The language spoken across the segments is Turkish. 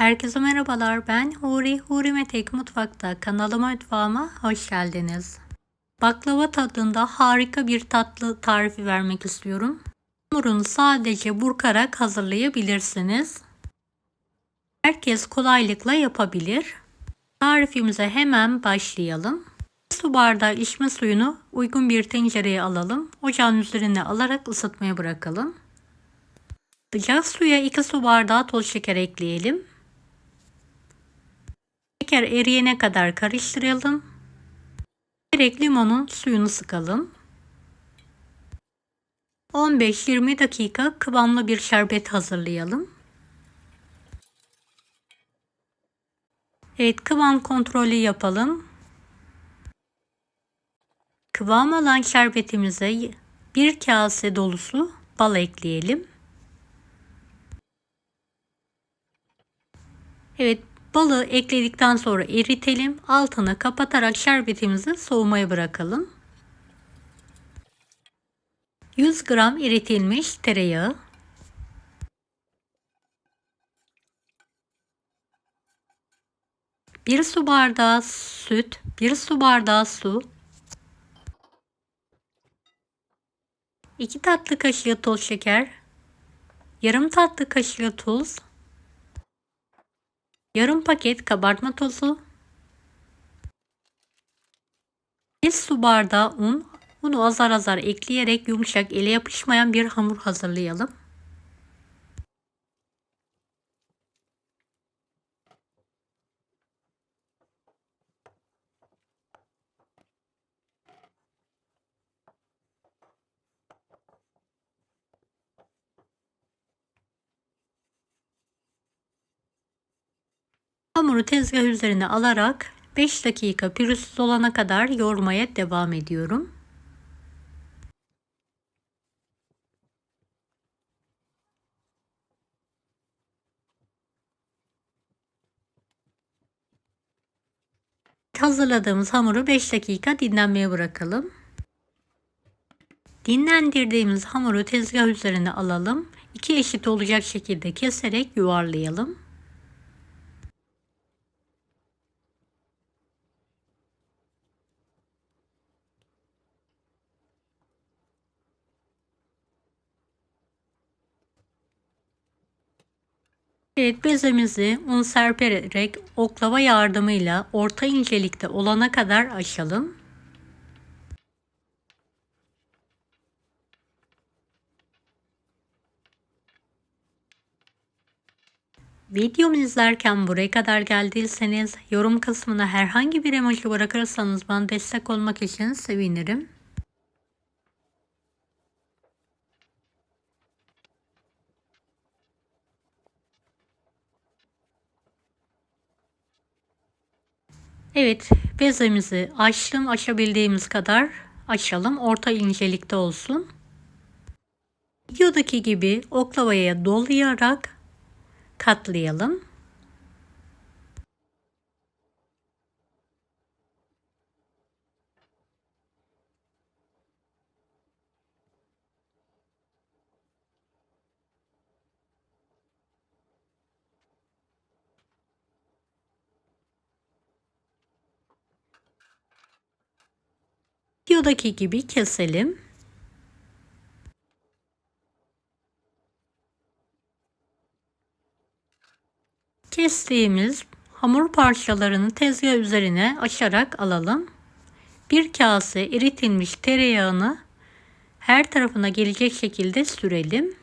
Herkese merhabalar. Ben Huri, Huri Metek Mutfak'ta kanalıma mutfağıma hoş geldiniz. Baklava tadında harika bir tatlı tarifi vermek istiyorum. Hamurunu sadece burkarak hazırlayabilirsiniz. Herkes kolaylıkla yapabilir. Tarifimize hemen başlayalım. Su bardağı içme suyunu uygun bir tencereye alalım. Ocağın üzerine alarak ısıtmaya bırakalım. Sıcak suya 2 su bardağı toz şeker ekleyelim. Şeker eriyene kadar karıştıralım. Direkt limonun suyunu sıkalım. 15-20 dakika kıvamlı bir şerbet hazırlayalım. Evet kıvam kontrolü yapalım. Kıvam alan şerbetimize bir kase dolusu bal ekleyelim. Evet balı ekledikten sonra eritelim. Altını kapatarak şerbetimizi soğumaya bırakalım. 100 gram eritilmiş tereyağı. Bir su bardağı süt, bir su bardağı su, 2 tatlı kaşığı toz şeker, yarım tatlı kaşığı tuz, yarım paket kabartma tozu, 1 su bardağı un, unu azar azar ekleyerek yumuşak ele yapışmayan bir hamur hazırlayalım. Hamuru tezgah üzerine alarak 5 dakika pürüzsüz olana kadar yoğurmaya devam ediyorum. Hazırladığımız hamuru 5 dakika dinlenmeye bırakalım. Dinlendirdiğimiz hamuru tezgah üzerine alalım. İki eşit olacak şekilde keserek yuvarlayalım. Evet bezemizi un serperek oklava yardımıyla orta incelikte olana kadar açalım. Videomu izlerken buraya kadar geldiyseniz yorum kısmına herhangi bir emoji bırakırsanız bana destek olmak için sevinirim. Evet bezemizi açtım açabildiğimiz kadar açalım orta incelikte olsun. Videodaki gibi oklavaya dolayarak katlayalım. Videodaki gibi keselim. Kestiğimiz hamur parçalarını tezgah üzerine açarak alalım. Bir kase eritilmiş tereyağını her tarafına gelecek şekilde sürelim.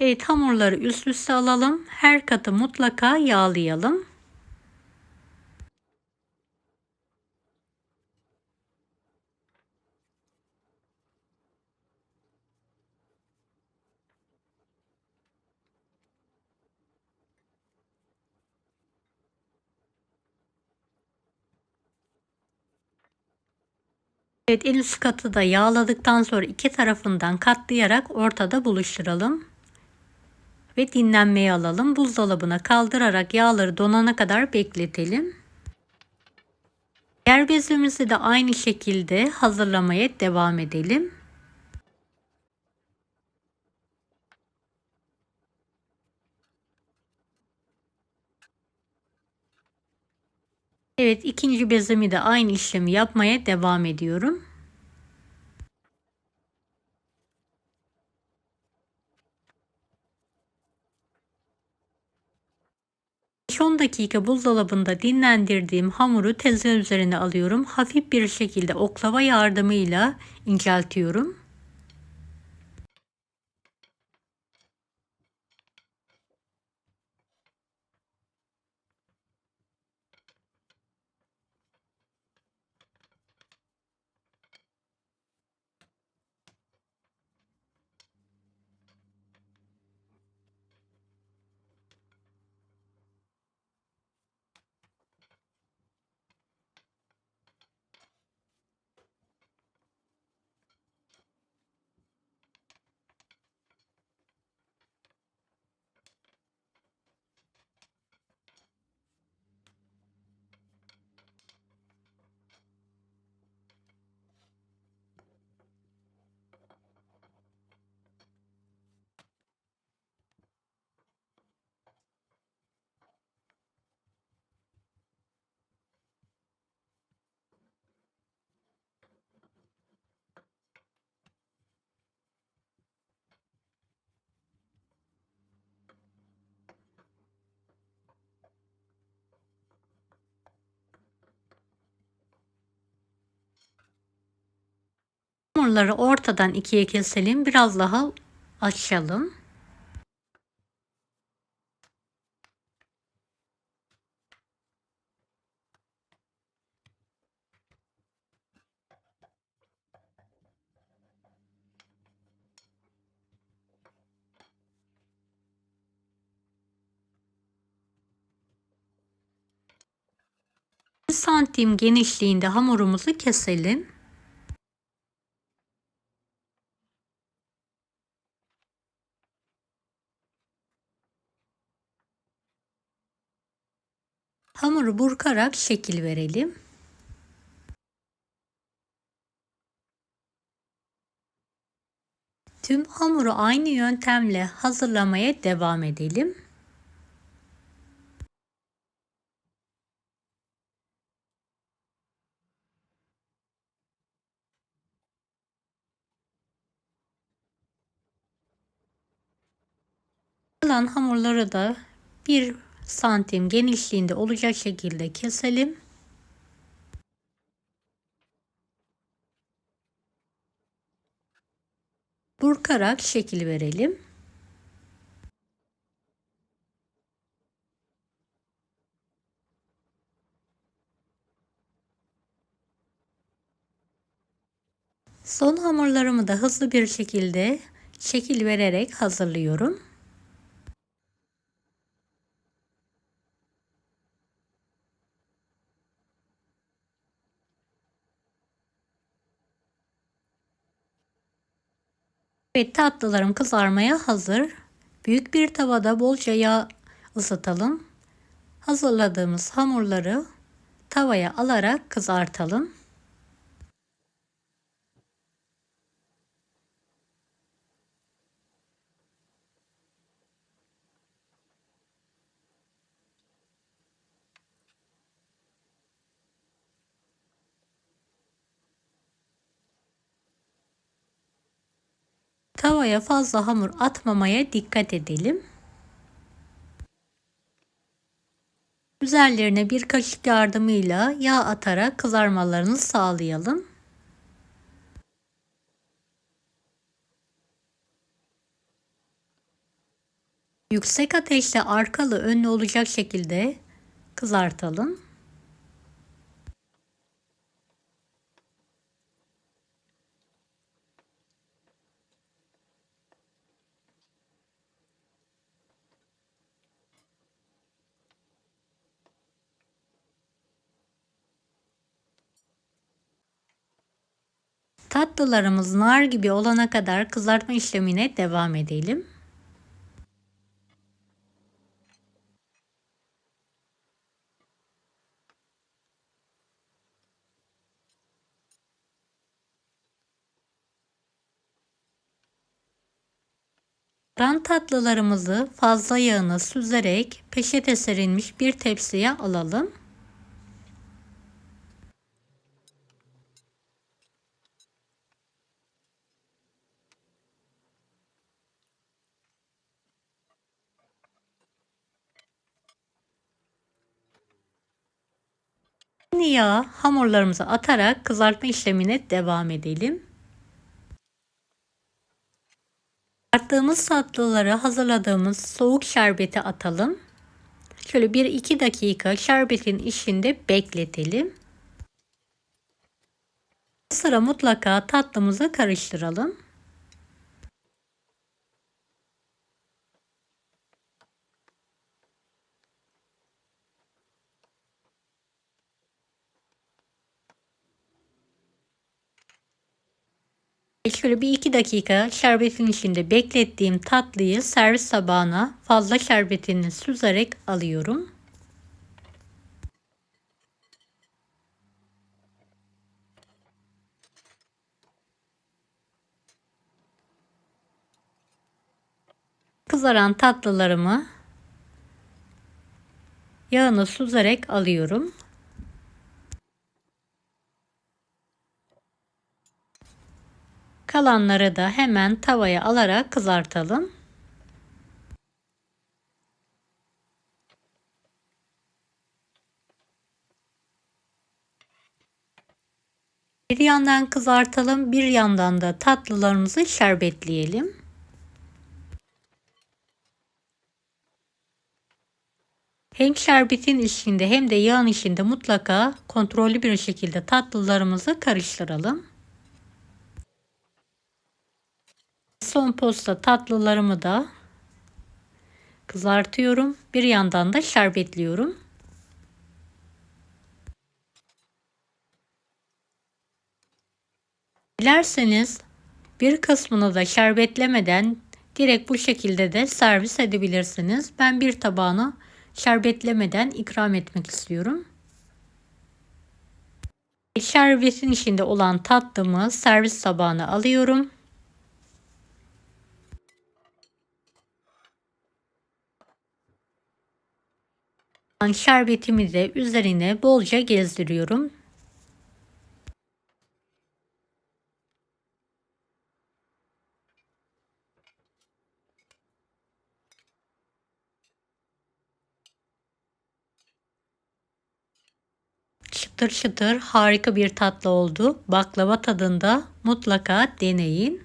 Evet hamurları üst üste alalım. Her katı mutlaka yağlayalım. Evet en üst katı da yağladıktan sonra iki tarafından katlayarak ortada buluşturalım. Ve dinlenmeye alalım. Buzdolabına kaldırarak yağları donana kadar bekletelim. Yer bezimizi de aynı şekilde hazırlamaya devam edelim. Evet ikinci bezemi de aynı işlemi yapmaya devam ediyorum. 5-10 dakika buzdolabında dinlendirdiğim hamuru tezgah üzerine alıyorum. Hafif bir şekilde oklava yardımıyla inceltiyorum. Hamurları ortadan ikiye keselim. Biraz daha açalım. santim genişliğinde hamurumuzu keselim. Hamuru burkarak şekil verelim. Tüm hamuru aynı yöntemle hazırlamaya devam edelim. Kalan hamurları da bir santim genişliğinde olacak şekilde keselim. Burkarak şekil verelim. Son hamurlarımı da hızlı bir şekilde şekil vererek hazırlıyorum. Evet tatlılarım kızarmaya hazır. Büyük bir tavada bolca yağ ısıtalım. Hazırladığımız hamurları tavaya alarak kızartalım. Tavaya fazla hamur atmamaya dikkat edelim. Üzerlerine bir kaşık yardımıyla yağ atarak kızarmalarını sağlayalım. Yüksek ateşte arkalı önlü olacak şekilde kızartalım. Tatlılarımız nar gibi olana kadar kızartma işlemine devam edelim. Ben tatlılarımızı fazla yağını süzerek peşete serilmiş bir tepsiye alalım. Aynı yağa hamurlarımızı atarak kızartma işlemine devam edelim. Arttığımız tatlıları hazırladığımız soğuk şerbeti atalım. Şöyle 1-2 dakika şerbetin içinde bekletelim. Sıra mutlaka tatlımızı karıştıralım. Şöyle bir iki dakika şerbetin içinde beklettiğim tatlıyı servis tabağına fazla şerbetini süzerek alıyorum. Kızaran tatlılarımı yağını süzerek alıyorum. Kalanları da hemen tavaya alarak kızartalım. Bir yandan kızartalım, bir yandan da tatlılarımızı şerbetleyelim. Hem şerbetin içinde hem de yağın içinde mutlaka kontrollü bir şekilde tatlılarımızı karıştıralım. Son posta tatlılarımı da kızartıyorum. Bir yandan da şerbetliyorum. Dilerseniz bir kısmını da şerbetlemeden direkt bu şekilde de servis edebilirsiniz. Ben bir tabağını şerbetlemeden ikram etmek istiyorum. Şerbetin içinde olan tatlımı servis tabağına alıyorum. Şerbetimi de üzerine bolca gezdiriyorum. Çıtır çıtır harika bir tatlı oldu. Baklava tadında mutlaka deneyin.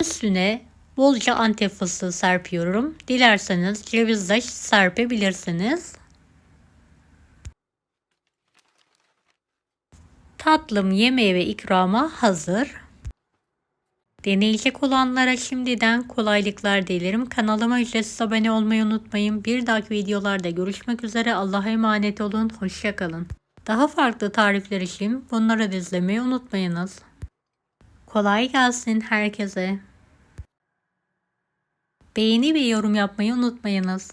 Üstüne bolca antep fıstığı serpiyorum. Dilerseniz ceviz de serpebilirsiniz. Tatlım yemeğe ve ikrama hazır. Deneyecek olanlara şimdiden kolaylıklar dilerim. Kanalıma ücretsiz abone olmayı unutmayın. Bir dahaki videolarda görüşmek üzere. Allah'a emanet olun. Hoşçakalın. Daha farklı tarifler için bunları da izlemeyi unutmayınız. Kolay gelsin herkese. Beğeni ve yorum yapmayı unutmayınız.